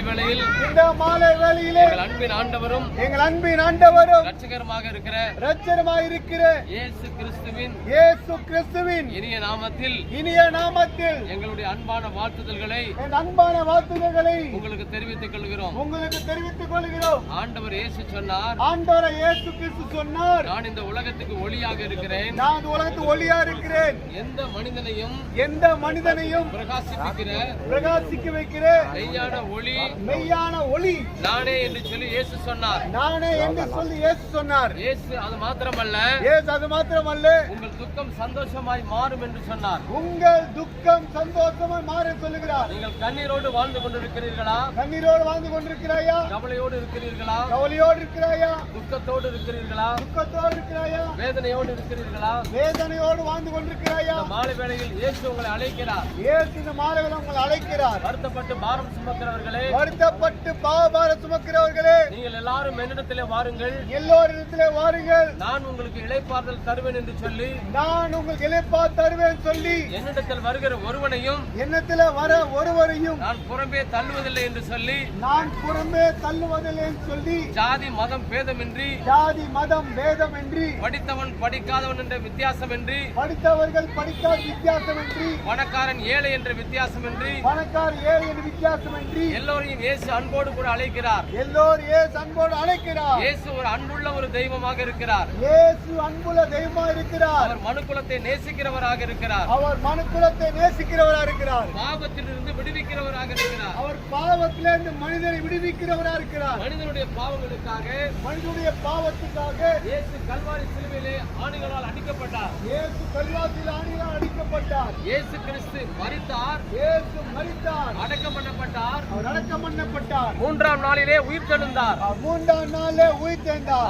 மாலை வேளையில் இந்த மாலை வேளையிலே எங்கள் அன்பின் ஆண்டவரும் எங்கள் அன்பின் ஆண்டவரும் ரட்சகருமாக இருக்கிற இரட்சகருமாய் இருக்கிற இயேசு கிறிஸ்துவின் இயேசு கிறிஸ்துவின் இனிய நாமத்தில் இனிய நாமத்தில் எங்களுடைய அன்பான வாழ்த்துதல்களை அன்பான வாழ்த்துதல்களை உங்களுக்கு தெரிவித்துக் கொள்கிறோம் உங்களுக்கு தெரிவித்துக் கொள்கிறோம். ஆண்டவர் இயேசு சொன்னார். ஆண்டவரை இயேசு கிறிஸ்து சொன்னார். நான் இந்த உலகத்துக்கு ஒளியாக இருக்கிறேன். நான் இந்த உலகத்து ஒளியா இருக்கிறேன். எந்த மனிதனையும் எந்த மனிதனையும் பிரகாசிப்பிக்கிற பிரகாசிக்க வைக்கிற மெய்யான ஒளி. மெய்யான ஒளி. நானே என்று சொல்லி இயேசு சொன்னார். நானே என்று சொல்லி இயேசு சொன்னார். இயேசு அது மாத்திரமல்ல. இயேசு அது மாத்திரமல்ல. உங்கள் துக்கம் சந்தோஷமாய் மாறும் என்று சொன்னார். உங்கள் துக்கம் சந்தோஷமாய் மாற சொல்லுகிறார். நீங்கள் கண்ணீரோடு வாழ்ந்து கொண்டிருக்கிறீர்களா? கண்ணீரோடு வாழ்ந்து கொண்டிருக்கிறாயா கவலையோடு இருக்கிறீர்களா? கவலையோடு இருக்கிறாயா துக்கத்தோடு இருக்கிறீர்களா? துக்கத்தோடு இருக்கிறாயா? வேதனையோடு இருக்கிறீர்களா? வேதனையோடு வாழ்ந்து கொண்டிருக்கிறாயா மாலை வேளையில் இயேசு உங்களை அழைக்கிறார். இயேசு இந்த மாலையில் உங்களை அழைக்கிறார். வருத்தப்பட்டு பாரம் சுமக்கிறவர்களே வருத்தப்பட்டு பாபார சுமக்கிறவர்களே நீங்கள் எல்லாரும் என்னிடத்திலே வாருங்கள். எல்லோரிடத்திலே வாருங்கள். நான் உங்களுக்கு இளைப்பாறுதல் தருவேன் என்று சொல்லி நான் உங்களுக்கு இழைப்பா தருவேன் சொல்லி என்னிடத்தில் வருகிற ஒருவனையும் எண்ணத்திலே வர ஒருவரையும் நான் புறம்பே தள்ளுவதில்லை என்று சொல்லி நான் புறம்பே தள்ளுவதில்லை என்று சொல்லி ஜாதி மதம் பேதமின்றி ஜாதி மதம் வேதமின்றி படித்தவன் படிக்காதவன் என்ற வித்தியாசமின்றி படித்தவர்கள் படிக்காத வித்தியாசமின்றி பணக்காரன் ஏழை என்ற வித்தியாசமின்றி பணக்கார் ஏழை என்று வித்தியாசமின்றி எல்லோரையும் இயேசு அன்போடு கூட அழைக்கிறார். எல்லோரும் இயேசு அன்போடு அழைக்கிறார். இயேசு ஒரு அன்புள்ள ஒரு தெய்வமாக இருக்கிறார். இயேசு அன்புள்ள தெய்வமா இருக்கிறார். அவர் மனுக்குலத்தை நேசிக்கிறவராக இருக்கிறார். அவர் மனுக்குலத்தை நேசிக்கிறவரா இருக்கிறார் பாவத்திலிருந்து விடுவிக்கிறவராக இருக்கிறார். அவர் பாவத்திலிருந்து மனிதனை விடுவிக்கிறவரா இருக்கிறார். மனிதனுடைய பாவங்களுக்காக மனிதனுடைய பாவத்துக்காக இயேசு கல்வாரி சிலுவையிலே ஆணிகளால் அடிக்கப்பட்டார். இயேசு கல்வாசில் ஆணியால் அடிக்கப்பட்டார். இயேசு கிறிஸ்து மரித்தார். இயேசு மரித்தார். அடக்கம் பண்ணப்பட்டார். அவர் அடக்கம் பண்ணப்பட்டார். மூன்றாம் நாளிலே உயிர் தெழுந்தார். மூன்றாம் நாளே உயிர்த்தெழுந்தார்